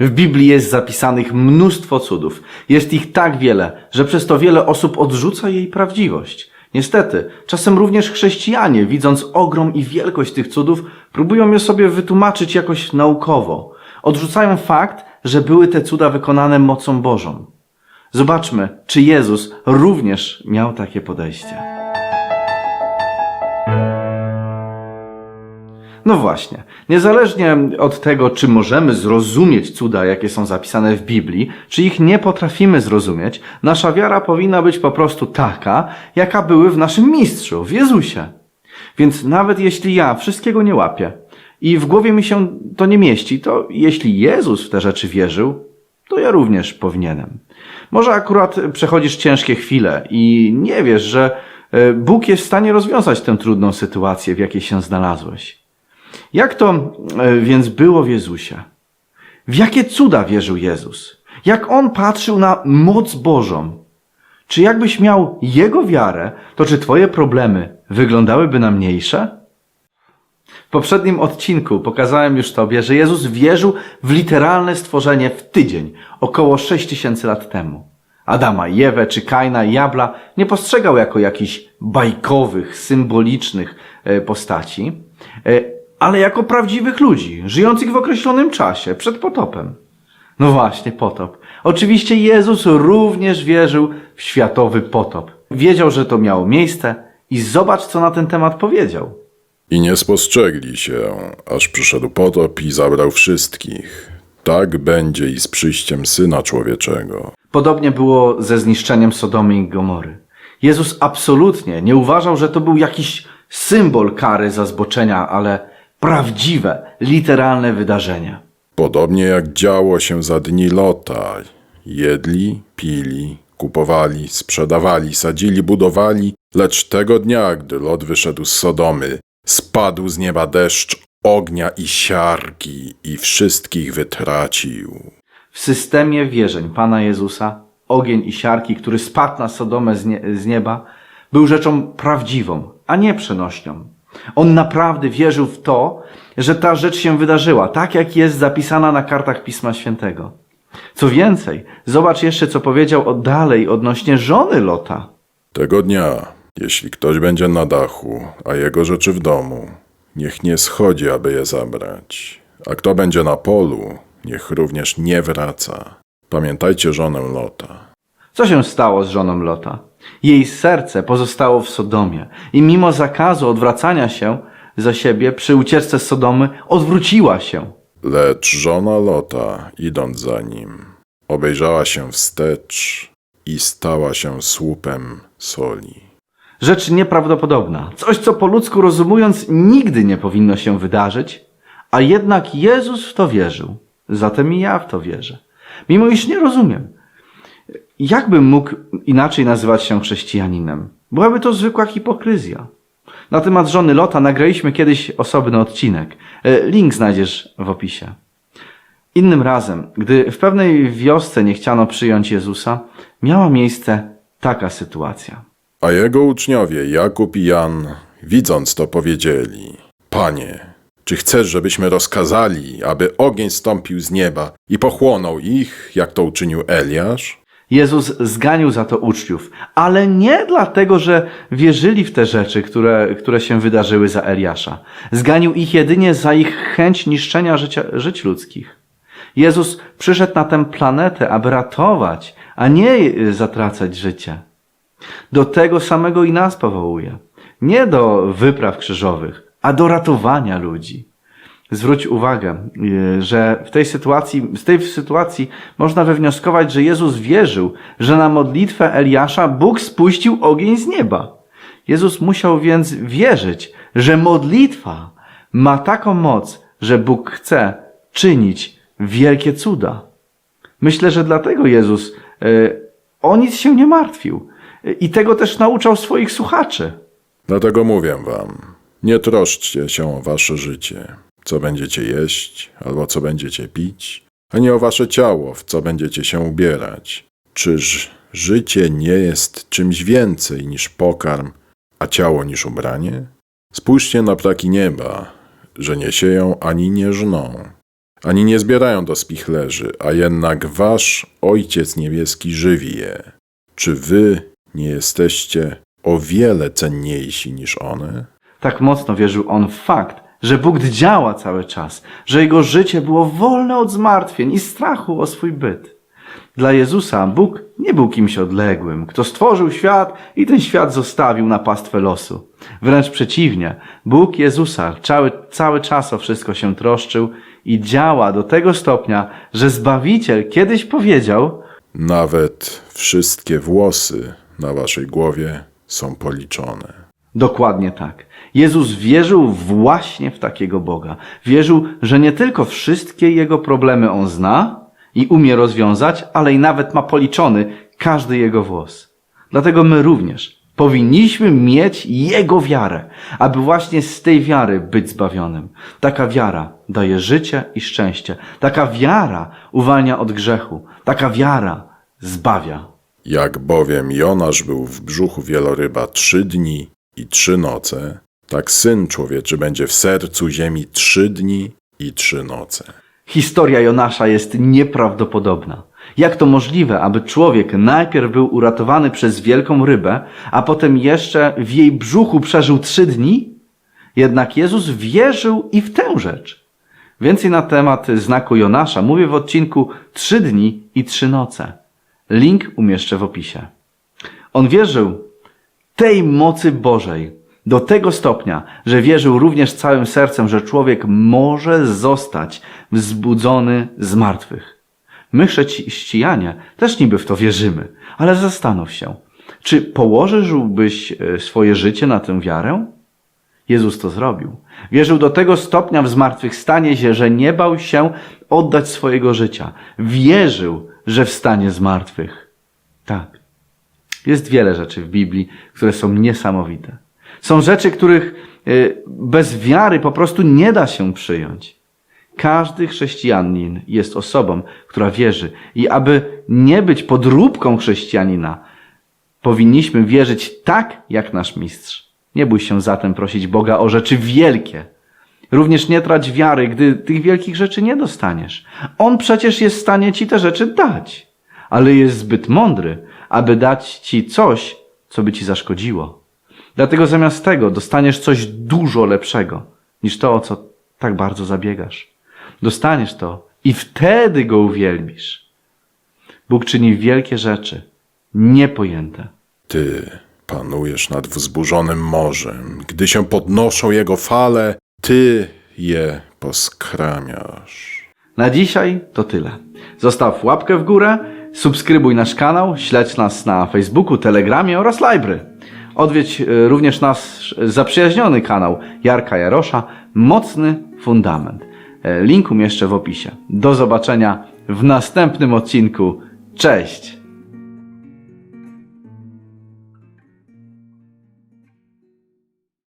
W Biblii jest zapisanych mnóstwo cudów. Jest ich tak wiele, że przez to wiele osób odrzuca jej prawdziwość. Niestety, czasem również chrześcijanie, widząc ogrom i wielkość tych cudów, próbują je sobie wytłumaczyć jakoś naukowo. Odrzucają fakt, że były te cuda wykonane mocą Bożą. Zobaczmy, czy Jezus również miał takie podejście. No właśnie, niezależnie od tego, czy możemy zrozumieć cuda, jakie są zapisane w Biblii, czy ich nie potrafimy zrozumieć, nasza wiara powinna być po prostu taka, jaka były w naszym mistrzu, w Jezusie. Więc nawet jeśli ja wszystkiego nie łapię i w głowie mi się to nie mieści, to jeśli Jezus w te rzeczy wierzył, to ja również powinienem. Może akurat przechodzisz ciężkie chwile i nie wiesz, że e, Bóg jest w stanie rozwiązać tę trudną sytuację, w jakiej się znalazłeś. Jak to e, więc było w Jezusie? W jakie cuda wierzył Jezus? Jak on patrzył na moc Bożą? Czy jakbyś miał Jego wiarę, to czy Twoje problemy wyglądałyby na mniejsze? W poprzednim odcinku pokazałem już Tobie, że Jezus wierzył w literalne stworzenie w tydzień, około 6000 lat temu. Adama i Ewę, czy Kaina i Jabla nie postrzegał jako jakichś bajkowych, symbolicznych e, postaci, e, ale jako prawdziwych ludzi, żyjących w określonym czasie, przed potopem. No właśnie, potop. Oczywiście Jezus również wierzył w światowy potop. Wiedział, że to miało miejsce i zobacz, co na ten temat powiedział. I nie spostrzegli się, aż przyszedł potop i zabrał wszystkich. Tak będzie i z przyjściem Syna Człowieczego. Podobnie było ze zniszczeniem Sodomy i Gomory. Jezus absolutnie nie uważał, że to był jakiś symbol kary za zboczenia, ale prawdziwe, literalne wydarzenie. Podobnie jak działo się za dni Lota. Jedli, pili, kupowali, sprzedawali, sadzili, budowali, lecz tego dnia, gdy Lot wyszedł z Sodomy, spadł z nieba deszcz ognia i siarki i wszystkich wytracił. W systemie wierzeń Pana Jezusa ogień i siarki, który spadł na Sodomę z, nie, z nieba, był rzeczą prawdziwą, a nie przenośnią. On naprawdę wierzył w to, że ta rzecz się wydarzyła, tak jak jest zapisana na kartach Pisma Świętego. Co więcej, zobacz jeszcze, co powiedział o dalej odnośnie żony Lota. Tego dnia, jeśli ktoś będzie na dachu, a jego rzeczy w domu, niech nie schodzi, aby je zabrać. A kto będzie na polu, niech również nie wraca. Pamiętajcie żonę Lota. Co się stało z żoną Lota? Jej serce pozostało w Sodomie i mimo zakazu odwracania się za siebie przy ucieczce z Sodomy odwróciła się. Lecz żona Lota, idąc za nim, obejrzała się wstecz i stała się słupem soli. Rzecz nieprawdopodobna. Coś, co po ludzku rozumując nigdy nie powinno się wydarzyć, a jednak Jezus w to wierzył. Zatem i ja w to wierzę. Mimo iż nie rozumiem. Jakbym mógł inaczej nazywać się chrześcijaninem? Byłaby to zwykła hipokryzja. Na temat żony Lota nagraliśmy kiedyś osobny odcinek. E, Link znajdziesz w opisie. Innym razem, gdy w pewnej wiosce nie chciano przyjąć Jezusa, miała miejsce taka sytuacja. A jego uczniowie Jakub i Jan, widząc to, powiedzieli: Panie, czy chcesz, żebyśmy rozkazali, aby ogień stąpił z nieba i pochłonął ich, jak to uczynił Eliasz? Jezus zganił za to uczniów, ale nie dlatego, że wierzyli w te rzeczy, które, które się wydarzyły za Eliasza. Zganił ich jedynie za ich chęć niszczenia życia, żyć ludzkich. Jezus przyszedł na tę planetę, aby ratować, a nie zatracać życie. Do tego samego i nas powołuje. Nie do wypraw krzyżowych, a do ratowania ludzi. Zwróć uwagę, y, że w tej sytuacji, z tej sytuacji można wywnioskować, że Jezus wierzył, że na modlitwę Eliasza Bóg spuścił ogień z nieba. Jezus musiał więc wierzyć, że modlitwa ma taką moc, że Bóg chce czynić wielkie cuda. Myślę, że dlatego Jezus y, o nic się nie martwił i tego też nauczał swoich słuchaczy. Dlatego mówię wam, nie troszczcie się o wasze życie, co będziecie jeść albo co będziecie pić, ani o wasze ciało, w co będziecie się ubierać. Czyż życie nie jest czymś więcej niż pokarm, a ciało niż ubranie? Spójrzcie na ptaki nieba, że nie sieją ani nie żną, ani nie zbierają do spichlerzy, a jednak wasz Ojciec Niebieski żywi je. Czy wy nie jesteście o wiele cenniejsi niż one? Tak mocno wierzył on w fakt, że Bóg działa cały czas, że jego życie było wolne od zmartwień i strachu o swój byt. Dla Jezusa Bóg nie był kimś odległym, kto stworzył świat i ten świat zostawił na pastwę losu. Wręcz przeciwnie, Bóg Jezusa cały, cały czas o wszystko się troszczył i działa do tego stopnia, że Zbawiciel kiedyś powiedział, Nawet wszystkie włosy na waszej głowie są policzone. Dokładnie tak. Jezus wierzył właśnie w takiego Boga. Wierzył, że nie tylko wszystkie jego problemy on zna i umie rozwiązać, ale i nawet ma policzony każdy jego włos. Dlatego my również powinniśmy mieć jego wiarę, aby właśnie z tej wiary być zbawionym. Taka wiara daje życie i szczęście. Taka wiara uwalnia od grzechu. Taka wiara zbawia. Jak bowiem Jonasz był w brzuchu wieloryba trzy dni i trzy noce, tak Syn Człowieczy będzie w sercu ziemi trzy dni i trzy noce. Historia Jonasza jest nieprawdopodobna. Jak to możliwe, aby człowiek najpierw był uratowany przez wielką rybę, a potem jeszcze w jej brzuchu przeżył trzy dni? Jednak Jezus wierzył i w tę rzecz. Więcej na temat znaku Jonasza mówię w odcinku Trzy dni i trzy noce. Link umieszczę w opisie. On wierzył tej mocy Bożej do tego stopnia, że wierzył również całym sercem, że człowiek może zostać wzbudzony z martwych. My, chrześcijanie, też niby w to wierzymy, ale zastanów się, czy położyłbyś e, swoje życie na tę wiarę? Jezus to zrobił. Wierzył do tego stopnia w zmartwychwstanie się, że nie bał się oddać swojego życia. Wierzył, że wstanie z martwych. Tak. Jest wiele rzeczy w Biblii, które są niesamowite. Są rzeczy, których y, bez wiary po prostu nie da się przyjąć. Każdy chrześcijanin jest osobą, która wierzy. I aby nie być podróbką chrześcijanina, powinniśmy wierzyć tak, jak nasz mistrz. Nie bój się zatem prosić Boga o rzeczy wielkie. Również nie trać wiary, gdy tych wielkich rzeczy nie dostaniesz. On przecież jest w stanie ci te rzeczy dać, ale jest zbyt mądry, aby dać ci coś, co by ci zaszkodziło. Dlatego zamiast tego dostaniesz coś dużo lepszego niż to, o co tak bardzo zabiegasz. Dostaniesz to i wtedy go uwielbisz. Bóg czyni wielkie rzeczy, niepojęte. Ty panujesz nad wzburzonym morzem. Gdy się podnoszą jego fale, ty je poskramiasz. Na dzisiaj to tyle. Zostaw łapkę w górę, subskrybuj nasz kanał, śledź nas na Facebooku, Telegramie oraz Libry. Odwiedź e, również nasz zaprzyjaźniony kanał Jarka Jarosza, Mocny Fundament. E, Link umieszczę w opisie. Do zobaczenia w następnym odcinku. Cześć!